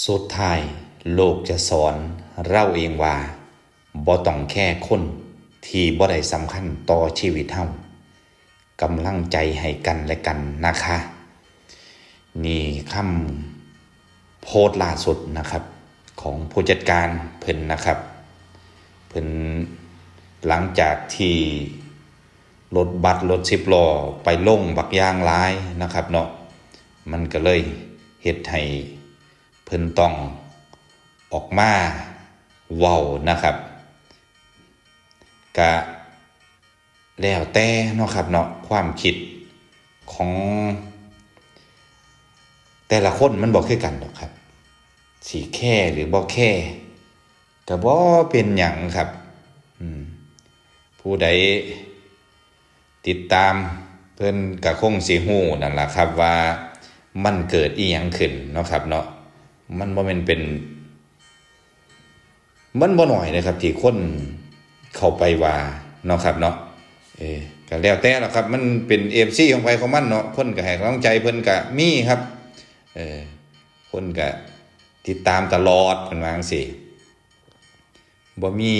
สุดท้ายโลกจะสอนเราเองว่าบ่ต้องแค่คนที่บ่ได้สำคัญต่อชีวิตเฮากำลังใจให้กันและกันนะคะ นี่คำโพสต์ล่าสุดนะครับ ของผู้จัดการเพิ่นนะครับ เพิ่นหลังจากที่รถบัสรถสิบล้อไปลงบักยางร้ายนะครับเนาะมันก็เลยเฮ็ดให้ พิ่นต้องออกมาเว้านะครับกะแล้วแต่เนาะครับเนาะความคิดของ แต่ละคนมันบอกคือกันดอกครับสีแค่หรือบ่แค่ก็บ่เป็นหยังครับผู้ใดติดตามเพิ่นก็คงสิฮู้นั่นแหละครับว่ามันเกิดอีหยังขึ้นเนาะครับเนาะ มันบ่แม่นเป็น มันบ่หน้อยนะครับ ที่คนเข้าไปว่าเนาะครับเนาะเออก็แล้วแต่ละครับ มันเป็น FC ของไปของมันเนาะคนก็ให้กำลังใจเพิ่นก็มีครับ เออคนก็ติดตามตลอดเพิ่นว่าจังซี่บ่มี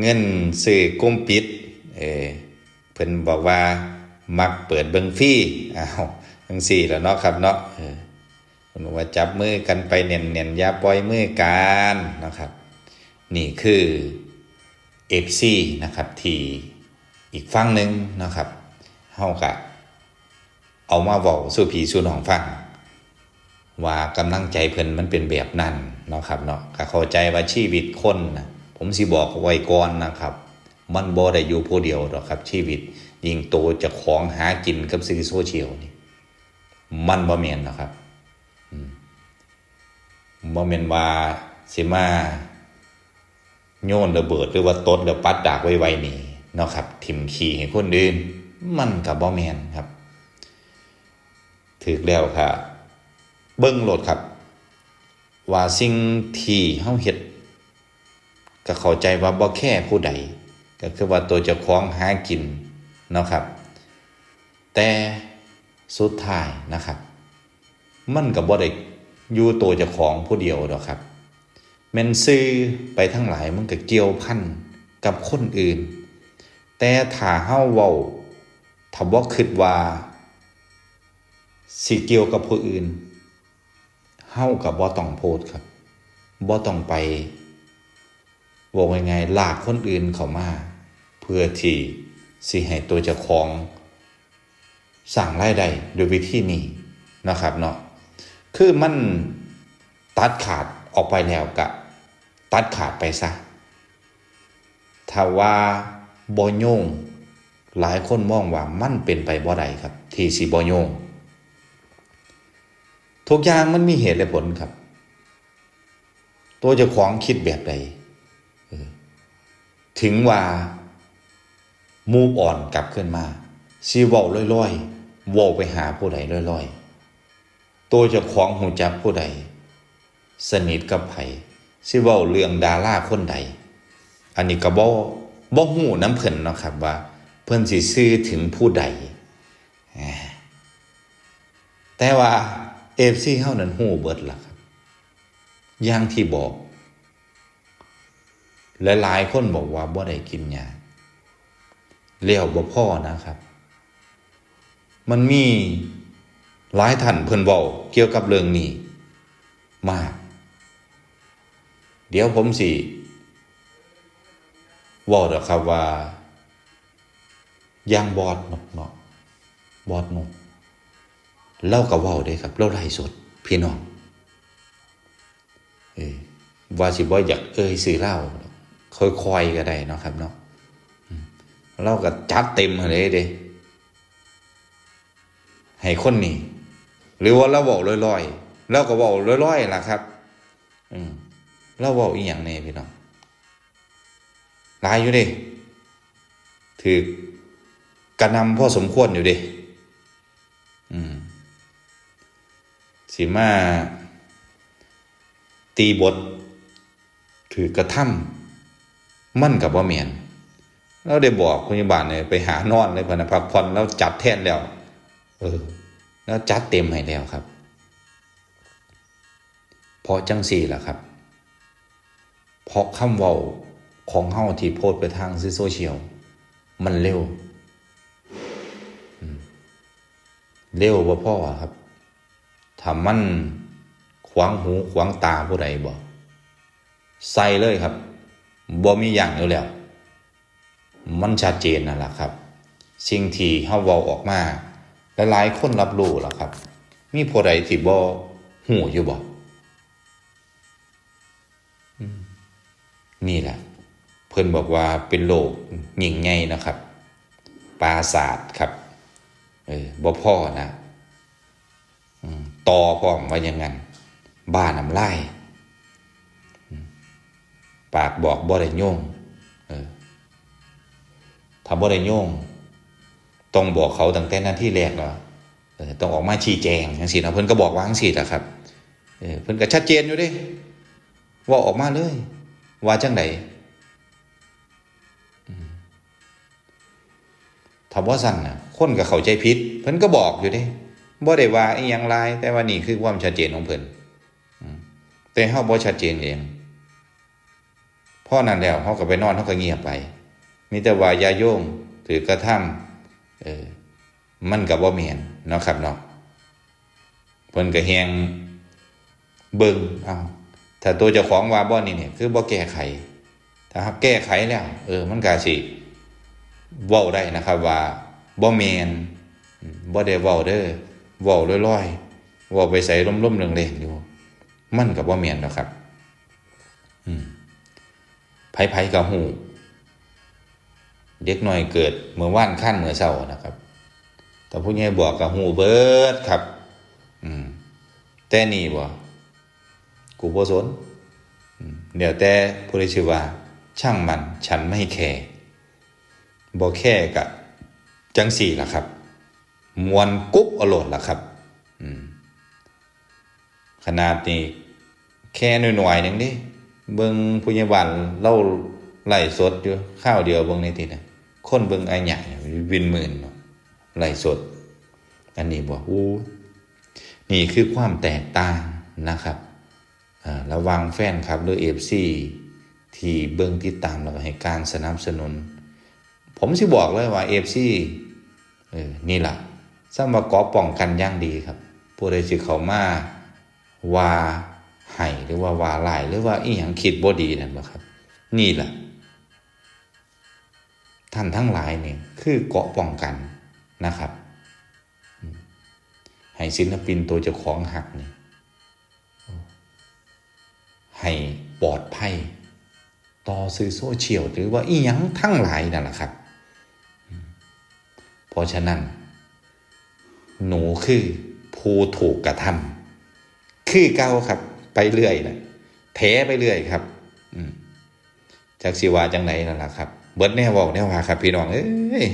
เงินซื้อกลุ้มปิด เออเพิ่นบอกว่ามักเปิดเบิงฟรีอ้าวจังซี่แล้วเนาะครับเนาะเออ เพิ่นบอกว่าจับมือกันไปเน่นๆอย่าปล่อยมือกันนะครับ นี่คือ FC นะครับที่อีกฝั่งหนึ่งนะครับเฮาก็เอามาเว้าสู่พี่สู่น้องฟังว่ากำลังใจเพิ่นมันเป็นแบบนั้นเนาะครับเนาะก็เข้าใจว่าชีวิตคนนะผมสิบอกไว้ก่อนนะครับ มันบ่ได้อยู่ผู้เดียวหรอกครับ ชีวิตยิ่งโตจะของหากินกับสื่อโซเชียลนี่ มันบ่แม่นนะครับ บ่แม่นว่าสิมาโยนระเบิดหรือว่าตดแล้วปัดดากไว้ไว้นี่เนาะครับถิ่มขี้ให้คนอื่น มันก็บ่แม่นครับถึกแล้วค่ะ เบิ่งโหลดครับ ว่าสิ่งที่เฮาเฮ็ดก็เข้าใจว่าบ่แค่ผู้ใด ก็คือว่าตัวเจ้าของหากินเนาะครับ แต่สุดท้ายนะครับ มันก็บ่ได้ อยู่ตัวเจ้าของผู้เดียวดอกครับแม่นซื้อไปทั้งหลายมันก็เกี่ยวพันกับคนอื่น แต่ถ้าเฮาเว้าถ้าบ่คิดว่าสิเกี่ยวกับผู้อื่นเฮากับบ่ต้องโพดครับบ่ต้องไปบอกยังไงลากคนอื่นเขามา เพื่อที่สิให้ตัวเจ้าของสั่งรายได้โดยวิธีนี้นะครับเนาะ คือมันตัดขาดออกไปแล้วกะตัดขาดไปซะถ้าว่าบ่โยงหลายคนมองว่ามันเป็นไปบ่ได้ครับ ที่สิบ่โยงทุกอย่างมันมีเหตุและผลครับ ตัวเจ้าของคิดแบบใดถึงว่ามูฟอ่อนกลับขึ้นมาซีว้าลอยๆว้าไปหาผู้ใดลอยๆ ตัวเจ้าของหูจักผู้ใด สนิทกับไผสิเว้าเรื่องดาราคนใด อันนี้ก็บ่บ่ฮู้น้ำเพิ่นเนาะครับว่า เพิ่นสิซื้อถึงผู้ใด แต่ว่าเอฟซีเฮานั้นฮู้เบิดล่ะครับอย่างที่บอกหลายๆคนบอกว่าบ่ได้กินยาเลี้ยวบ่พ่อนะครับ มันมี หลายท่านเพิ่นเว้าเกี่ยวกับเรื่องนี้ มาก เดี๋ยวผมสิว้าเดอครับว่าอย่างบอดนกเนาะบอดนกเล่ากับว่าได้ครับ เล่าไล่สดพี่น้องเออว่าสิบ่อยากเอ่ยสื่อเล่าค่อยๆก็ได้เนาะครับเนาะเล่ากับจัดเต็มเลยเด้ให้คนนี้ หรือว่าเราบอกลอยๆเราก็บอกลอยๆล่ะครับ อืมเราบอกอีหยังแน่พี่น้องหลายอยู่เด้ถือกระนำพ่อสมควรอยู่เด้อืมสิมาตีบท ถือกระทำมั่นกับว่าเมียนเราได้บอกพยาบาลเนี่ยไปหานอนเลยพนะพักผ่อนแล้วจัดแทนแล้ว เออ แล้วจัดเต็มให้แล้วครับ เพราะจังสี่ล่ะครับ เพราะคำเว้าของเฮาที่โพสไปทางโซเชียลมันเร็ว เร็วบ่พ่อครับถ้ามันขวางหูขวางตาผู้ใดบ่ใส่เลยครับบ่มีอย่างอยู่แล้ว มันชัดเจนนั่นแหละครับ สิ่งที่เฮาเว้าออกมา หลายๆคนรับรู้แล้วครับ มีผู้ใดที่บ่หูอยู่บ่นี่แหละเพิ่นบอกว่าเป็นโรคหญิงไงนะครับ ปราศาสตร์ครับ เออบ่พ่อนะต่อพร้อมว่าอย่างนั้นบ้าน้ำลายปากบอกบ่ได้โยงเออถ้าบ่ได้โยง ต้องบอกเขาตั้งแต่หนาที่แรกแล้วเออต้องออกมาชี้แจงจังซี่นะเพิ่อนก็บอกว่าจังซี่ล่ะครับเออเพิ่อนก็ชัดเจนอยู่ด้ว่าออกมาเลย ว่าจังไดอืมถ้าบ่ซั่นน่ะคนก็เข้าใจผิดเพิ่นก็บอกอยู่ด้บ่ได้ว่าอีหยังหลายแต่ว่านี่คือความชัดเจนของเพิ่นอืมแต่เฮาบ่ชัดเจนเองพราะนั้นแล้วเฮาก็ไปนอนเฮาก็เงียบไปมีแต่ว่ายาโยงถือกระทำ เออ มันกับว่าเมียนเนาะครับเนาะเพิ่นก็แฮงเบิงเอาถ้าตัวเจ้าของว่าบ่นี่เนี่ยคือบ่แก้ไข ถ้าหากแก้ไขแล้ว เออ มันก็สิเว้าได้นะครับ ว่าบ่แมนบ่ได้เว้าเด้อเว้าลอยๆเว้าไปใส่ล่มๆเรื่องๆอยู่ มันก็บ่แม่นดอกครับ อืมไผๆก็ฮู้ เด็กหน้อยเกิดเมื่อว่านขั้นเมื่อเช้านะครับ แต่ผู้ใหญ่บอกกับหูเบิดครับ อืม แต่นี่บ่กูบ่สนเดี๋ยวแต่ผู้ใดชื่อว่า ช่างมันฉันไม่แคร์บ่แค่กะจังสี่ล่ะครับ มวนกุ๊บอโลดล่ะครับ อืม ขนาดนี้แค่หน่อยๆหนึงดิเบิ่งผู้ใหญ่บ้านเล่าไล่สดอยู่ข้าวเดียวเบิ่งในทีนะ คนเบิ่งอ้ใหญ่วินหมื่นเนาะไล่สด อันนี้บอกอู้นี่คือความแตกต่างนะครับระวังแฟนครับหรือเอฟซีที่เบิ่งติดตามแล้วก็ให้การสนับสนุน ผมสิบอกเลยว่าเอฟซีเออนี่แหละสร้างมาก่อป้องกันย่างดีครับผู้ใดสิเขามาว่าให้หรือว่าว่าหลายหรือว่าอีหยังคิดบ่ดีนั่นบ่ครับ นี่แหละ ท่านทั้งหลายเนี่ยคือเกาะป้องกันนะครับ ให้ศิลปินตัวเจ้าของหักเนี่ยให้ปลอดภัย ต่อสื่อโซเชียลหรือว่าอีหยังทั้งหลายนั่นแหละครับ เพราะฉะนั้น หนูคือผู้ถูกกระทำคือเก้าครับ ไปเรื่อยนะแถไปเรื่อยครับจักสิวาจังไหนนั่นแหละครับ เบิดแน่วอกแน่ว่าครับพี่น้องเอ้ย